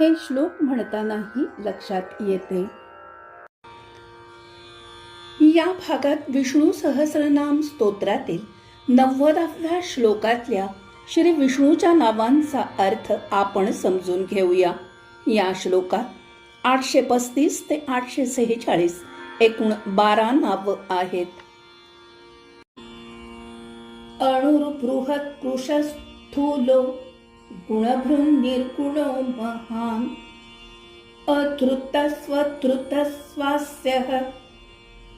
हे श्लोक म्हणतानाही लक्षात येते. या भागात विष्णू सहस्रनाम स्तोत्रातील नव्वदाव्या श्लोकातल्या श्री विष्णूच्या नावांचा अर्थ आपण समजून घेऊया. या श्लोकात आठशे पस्तीस ते आठशे सेहेचाळीस एकूण बारा नावं आहेत. अणुर्बृहत् कृशस्थूलो गुणभृन् निर्गुणो महान् अधृतस्वधृतस्वास्यः।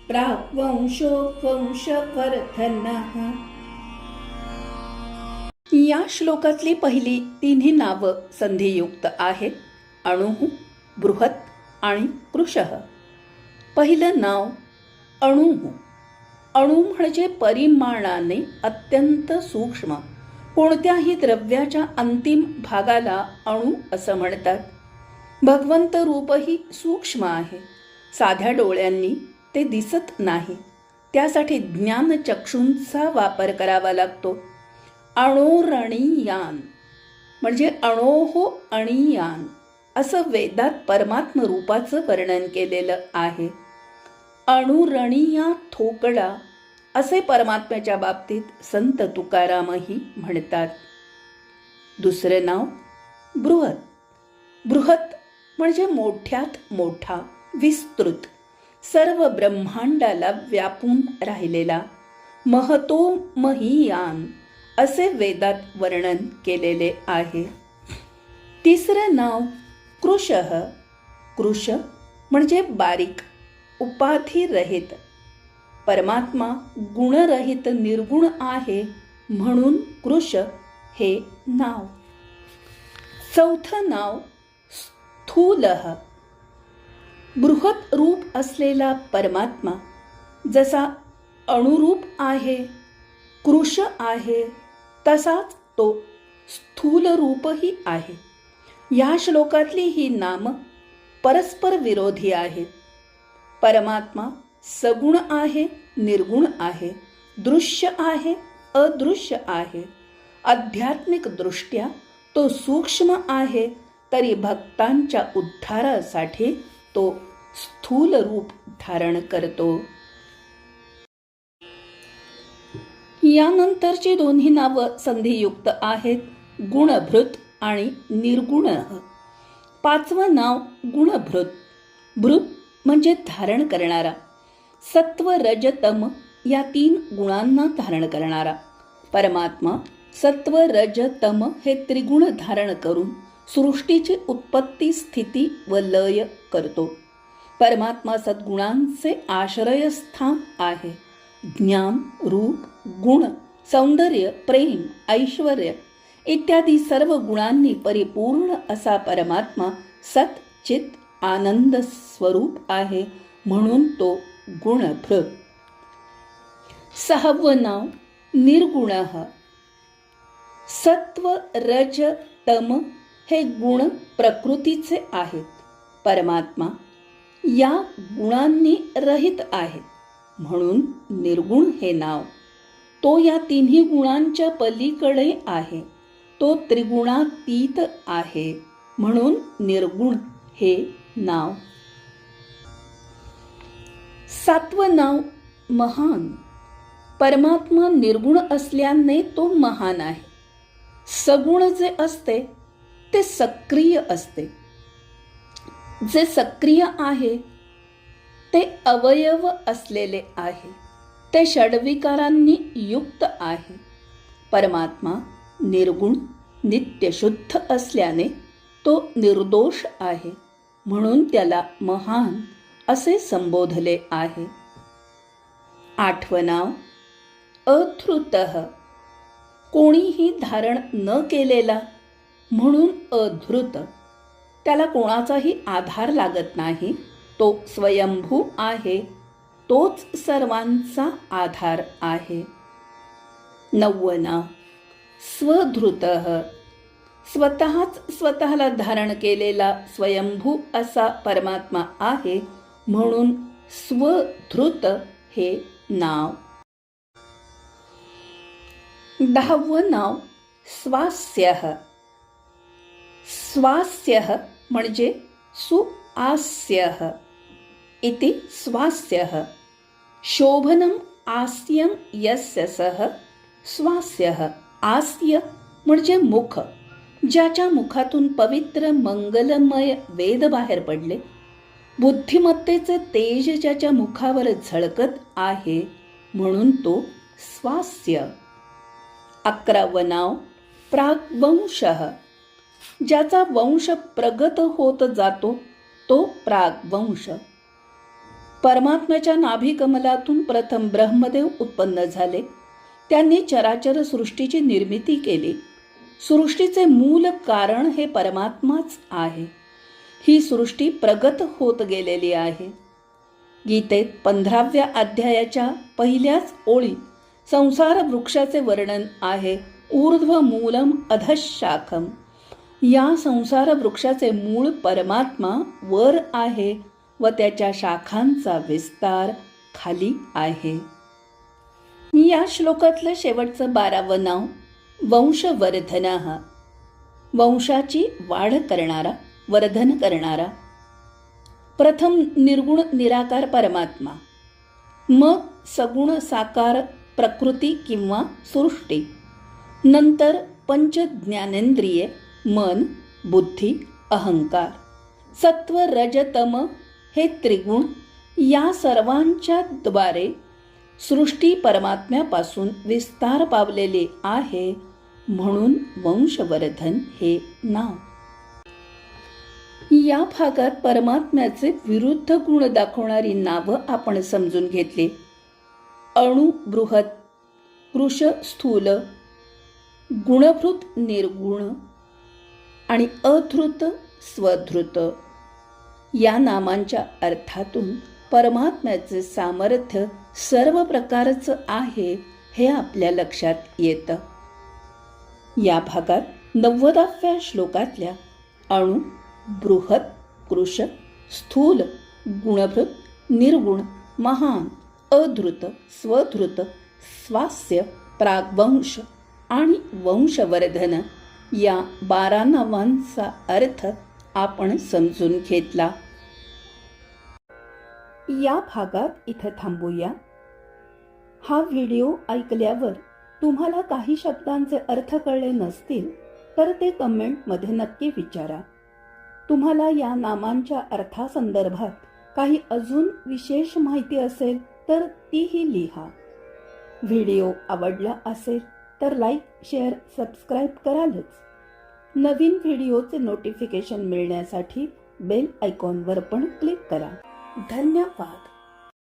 प्राग्वंशो वंशवर्धनः या श्लोकातली पहिली तिन्ही नावं संधियुक्त आहेत. अणुः बृहत आणि कृशः। पहिलं नाव अणुः. अणु म्हणजे परिमाणाने अत्यंत सूक्ष्म कोणत्याही द्रव्याच्या अंतिम भागाला अणु असं म्हणतात. भगवंत रूपही सूक्ष्म आहे. साध्या डोळ्यांनी ते दिसत नाही. त्यासाठी ज्ञानचक्षूंचा वापर करावा लागतो. अणोरणीयान म्हणजे अणोहो अणीयान असं वेदात परमात्म रूपाचं वर्णन केलेलं आहे. अणुरणीया थोकडा असे परमात्म्याच्या बाबतीत संत तुकारामही म्हणतात. दुसरे नाव बृहत. बृहत म्हणजे मोठ्यात मोठा विस्तृत सर्व ब्रह्मांडाला व्यापून राहिलेला महतो महियान असे वेदात वर्णन केलेले आहे. तिसरं नाव कृशः. कृश म्हणजे बारीक उपाधिरहित परमात्मा गुणरहित निर्गुण आहे म्हणून कृश हे नाव. चौथं नाव स्थूलः. बृहत रूप असलेला परमात्मा जसा अणुरूप आहे कृश आहे तसाच तो स्थूल रूपही आहे. या श्लोकातली ही नाम परस्पर विरोधी आहेत. परमात्मा सगुण आहे निर्गुण आहे दृश्य आहे अदृश्य आहे. आध्यात्मिक दृष्ट्या तो सूक्ष्म आहे तरी भक्तांच्या उद्धारासाठी तो स्थूल रूप धारण करतो. यानंतरची दोन्ही नावं संधियुक्त आहेत गुणभृत आणि निर्गुण. पाचवं नाव गुणभृत. भृत म्हणजे धारण करणारा. सत्व रजतम या तीन गुणांना धारण करणारा. परमात्मा सत्व रजतम हे त्रिगुण धारण करून सृष्टीची उत्पत्ती स्थिती व लय करतो. परमात्मा सद्गुणांचे आश्रयस्थान आहे. ज्ञान रूप गुण सौंदर्य प्रेम ऐश्वर इत्यादी सर्व गुणांनी परिपूर्ण असा परमात्मा सत चित आनंद स्वरूप आहे म्हणून तो गुणभृत सहावं नाव निर्गुण। सत्व रज तम हे गुण प्रकृतीचे आहेत. परमात्मा या गुणांनी रहित आहेत. म्हणून निर्गुण हे नाव. तो या तिन्ही गुणांच्या पलीकडे आहे. तो त्रिगुणातीत आहे. म्हणून निर्गुण हे नाव. सातवं नाव महान. परमात्मा निर्गुण असल्याने तो महान आहे. सगुण जे असते ते सक्रिय असते. जे सक्रिय आहे ते अवयव असलेले आहे. ते षडविकारांनी युक्त आहे. परमात्मा निर्गुण नित्यशुद्ध असल्याने तो निर्दोष आहे. म्हणून त्याला महान असे संबोधले आहे. आठवनाव अधृत. कोणीही धारण न केलेला म्हणून अधृत. त्याला कोणाचाही आधार लागत नाही. तो स्वयंभू आहे. तोच सर्वांचा आधार आहे. नववना स्वधृत. स्वतःच स्वतःला धारण केलेला स्वयंभू असा परमात्मा आहे. म्हणून स्वधृत हे नाव. दहावं नाव स्वास्य. स्वास्य म्हणजे सुआस्य इति स्वास्य. शोभनम आस्यम यस्य सह स्वास्य. आस्य म्हणजे मुख. ज्याच्या मुखातून पवित्र मंगलमय वेद बाहेर पडले बुद्धिमत्तेचे तेज ज्याच्या मुखावर झळकत आहे म्हणून तो स्वास्य. अकरावं नाव प्रागवंश ज्याचा वंश प्रगत होत जातो तो प्रागवंश परमात्म्याच्या नाभिकमलातून प्रथम ब्रह्मदेव उत्पन्न झाले. त्यांनी चराचर सृष्टीची निर्मिती केली. सृष्टीचे मूल कारण हे परमात्माच आहे. ही सृष्टी प्रगत होत गेलेली आहे. गीतेत पंधराव्या अध्यायाच्या पहिल्याच ओळीत संसार वृक्षाचे वर्णन आहे. ऊर्ध्व मूलम अधशाखम. या संसार वृक्षाचे मूळ परमात्मा वर आहे व त्याच्या शाखांचा विस्तार खाली आहे. या श्लोकातलं शेवटचं बारावं नाव वंशवर्धन. वंशाची वाढ करणारा वर्धन करणारा. प्रथम निर्गुण निराकार परमात्मा. मग सगुण साकार प्रकृती किंवा सृष्टी. नंतर पंच ज्ञानेंद्रिये मन बुद्धी अहंकार. सत्व रजतम हे त्रिगुण या सर्वांच्या द्वारे सृष्टी परमात्म्यापासून विस्तार पावलेले आहे म्हणून वंशवर्धन हे नाव. या भागात परमात्म्याचे विरुद्ध गुण दाखवणारी नावं आपण समजून घेतली. अणु बृहत कृश स्थूल गुणभृत निर्गुण आणि अधृत स्वधृत. या नामांच्या अर्थातून परमात्म्याचे सामर्थ्य सर्व प्रकारचं आहे हे आपल्या लक्षात येतं. या भागात नव्वदाव्या श्लोकातल्या अणु बृहत कृष स्थूल गुणभृत निर्गुण महान अधृत स्वधृत स्वास्य प्रागवंश आणि वंशवर्धन या बारा नावांचा अर्थ आपण समजून घेतला. या भागात इथं थांबूया. हा व्हिडिओ ऐकल्यावर तुम्हाला काही शब्दांचे अर्थ कळले नसतील तर ते कमेंटमध्ये नक्की विचारा. तुम्हाला या नामांच्या अर्थासंदर्भात काही अजून विशेष माहिती असेल तर तीही लिहा. व्हिडिओ आवडला असेल तर लाईक शेअर सबस्क्राईब करालच. नवीन व्हिडिओचे नोटिफिकेशन मिळण्यासाठी बेल आयकॉनवर पण क्लिक करा. धन्यवाद.